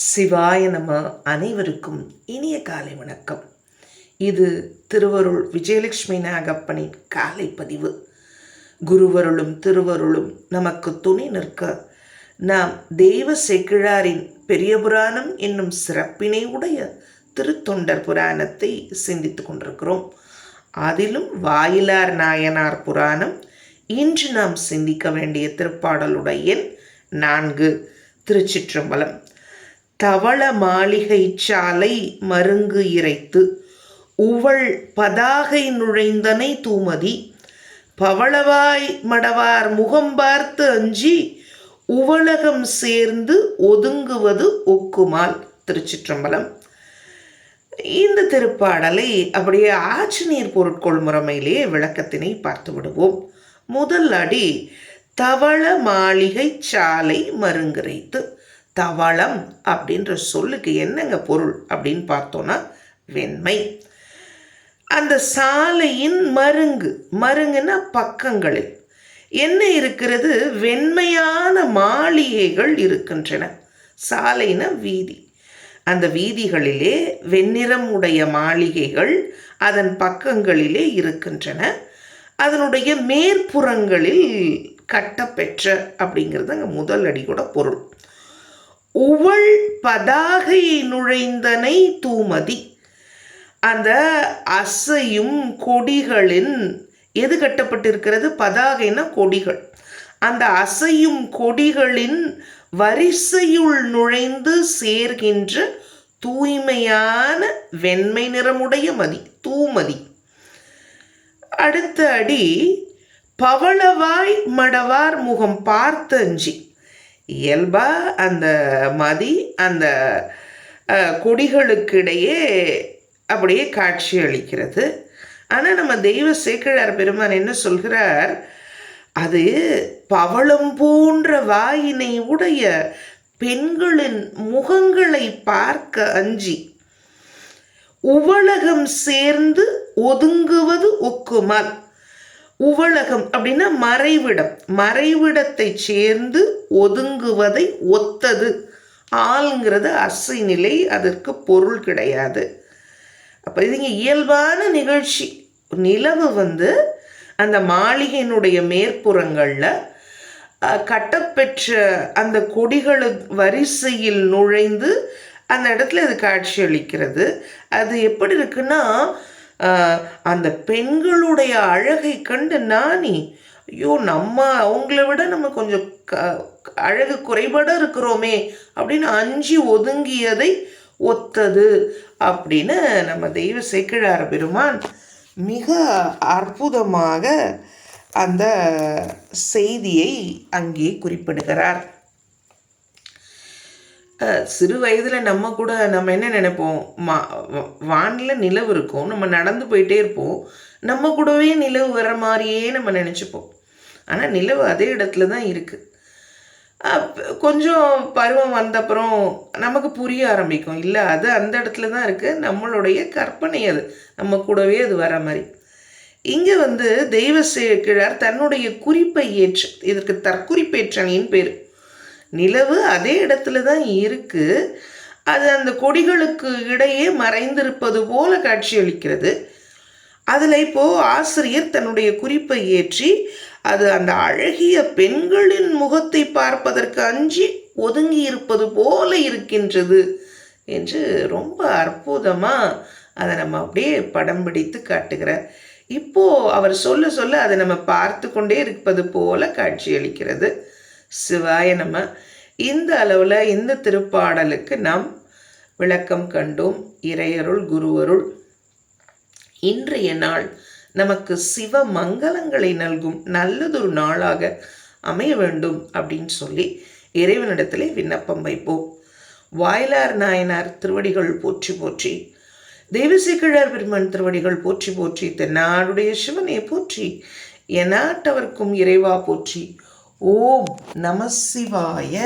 சிவாய நம அனைவருக்கும் இனிய காலை வணக்கம். இது திருவருள் விஜயலட்சுமி நாகப்பனின் காலை பதிவு. குருவருளும் திருவருளும் நமக்கு துணை நிற்க நாம் தெய்வ செக்கிழாரின் பெரிய புராணம் என்னும் சிறப்பினை உடைய திருத்தொண்டர் புராணத்தை சிந்தித்துக் கொண்டிருக்கிறோம். அதிலும் வாயிலார் நாயனார் புராணம் இன்று நாம் சிந்திக்க வேண்டிய திருப்பாடலுடைய எண் நான்கு திருச்சிற்றம்பலம். தவள மாளிகை சாலை மருங்கு இறைத்து உவள் பதாகை நுழைந்தனை தூமதி பவளவாய் மடவார் முகம் பார்த்து அஞ்சி உவலகம் சேர்ந்து ஒதுங்குவது ஒக்குமால் திருச்சிற்றம்பலம். இந்த திருப்பாடலை அப்படியே ஆச்சநீர் பொருட்கொள் முறைமையிலே விளக்கத்தினை பார்த்து விடுவோம். முதல் அடி தவள மாளிகை சாலை மருங்கிறைத்து தவளம் அப்படின்ற சொல்லுக்கு என்னங்க பொருள் அப்படின்னு பார்த்தோன்னா வெண்மை. அந்த சாலையின் மருங்கு மருங்குன்னா பக்கங்களில். என்ன இருக்கிறது? வெண்மையான மாளிகைகள் இருக்கின்றன. சாலைனா வீதி. அந்த வீதிகளிலே வெண்ணிறம் உடைய மாளிகைகள் அதன் பக்கங்களிலே இருக்கின்றன. அதனுடைய மேற்புறங்களில் கட்டப்பெற்ற அப்படிங்கிறது அங்கே முதல் அடி கூட பொருள். உவள் பதாகை நுழைந்தனை தூமதி. அந்த அசையும் கொடிகளின் எது கட்டப்பட்டிருக்கிறது? பதாகைனா கொடிகள். அந்த அசையும் கொடிகளின் வரிசையுள் நுழைந்து சேர்கின்ற தூய்மையான வெண்மை நிறமுடைய மதி தூமதி. அடுத்த அடி பவளவாய் மடவார் முகம் பார்த்தஞ்சி. இயல்பாக அந்த மதி அந்த கொடிகளுக்கிடையே அப்படியே காட்சி அளிக்கிறது. ஆனால் நம்ம தெய்வ சேக்கிழார் பெருமான் என்ன சொல்கிறார்? அது பவளம் போன்ற வாயினை உடைய பெண்களின் முகங்களை பார்க்க அஞ்சி உவலகம் சேர்ந்து ஒதுங்குவது ஒக்குமல். உவலகம் அப்படின்னா மறைவிடம். மறைவிடத்தை சேர்ந்து ஒதுங்குவதை ஒத்தது. ஆள்ங்கிறது அசை நிலை அதற்கு பொருள் கிடையாது. அப்போ இதுங்க இயல்பான நிகழ்ச்சி. நிலவு வந்து அந்த மாளிகையினுடைய மேற்புறங்களில் கட்டப்பெற்ற அந்த கொடிகளு வரிசையில் நுழைந்து அந்த இடத்துல அது காட்சி அளிக்கிறது அது எப்படி இருக்குன்னா அந்த பெண்களுடைய அழகை கண்டு நானி ஐயோ நம்ம அவங்கள விட நம்ம கொஞ்சம் க அழகு குறைபாட இருக்கிறோமே அப்படின்னு அஞ்சு ஒதுங்கியதை ஒத்தது அப்படின்னு நம்ம தெய்வ சேக்கிழார பெருமான் மிக அற்புதமாக அந்த செய்தியை அங்கே குறிப்பிடுகிறார். சிறு வயதில் நம்ம கூட நம்ம என்ன நினைப்போம்? மா வானில் நிலவு இருக்கும். நம்ம நடந்து போயிட்டே இருப்போம். நம்ம கூடவே நிலவு வர மாதிரியே நம்ம நினச்சிப்போம். ஆனால் நிலவு அதே இடத்துல தான் இருக்குது கொஞ்சம் பருவம் வந்தப்புறம் நமக்கு புரிய ஆரம்பிக்கும். இல்லை அது அந்த இடத்துல தான் இருக்குது நம்மளுடைய கற்பனை அது. நம்ம கூடவே அது வர மாதிரி. இங்கே வந்து தெய்வ கிழார் தன்னுடைய குறிப்பை ஏற்று இதற்கு தற்குறிப்பேற்றணின்னு பேர். நிலவு அதே இடத்துல தான் இருக்குது அது அந்த கொடிகளுக்கு இடையே மறைந்திருப்பது போல காட்சியளிக்கிறது அதில் இப்போது ஆசிரியர் தன்னுடைய குறிப்பை ஏற்றி அது அந்த அழகிய பெண்களின் முகத்தை பார்ப்பதற்கு அஞ்சி ஒதுங்கி இருப்பது போல இருக்கின்றது என்று ரொம்ப அற்புதமாக அதை நம்ம அப்படியே படம் பிடித்து காட்டுகிறார். இப்போது அவர் சொல்ல சொல்ல அதை நம்ம பார்த்து கொண்டே இருப்பது போல காட்சியளிக்கிறது சிவாய நம்ம இந்த அளவில் இந்த திருப்பாடலுக்கு நாம் விளக்கம் கண்டோம். இறையருள் குருவருள். இன்றைய நாள் நமக்கு சிவ மங்களங்களை நல்கும் நல்லதொரு நாளாக அமைய வேண்டும் அப்படின்னு சொல்லி இறைவனிடத்திலே விண்ணப்பம் வைப்போம். வாயிலார் நாயனார் திருவடிகள் போற்றி போற்றி தெய்வசேக்கிழார் பெருமான் திருவடிகள் போற்றி போற்றி தென்னாடுடைய சிவனே போற்றி எனாட்டவர்க்கும் இறைவா போற்றி ஓம் நம சிவாய.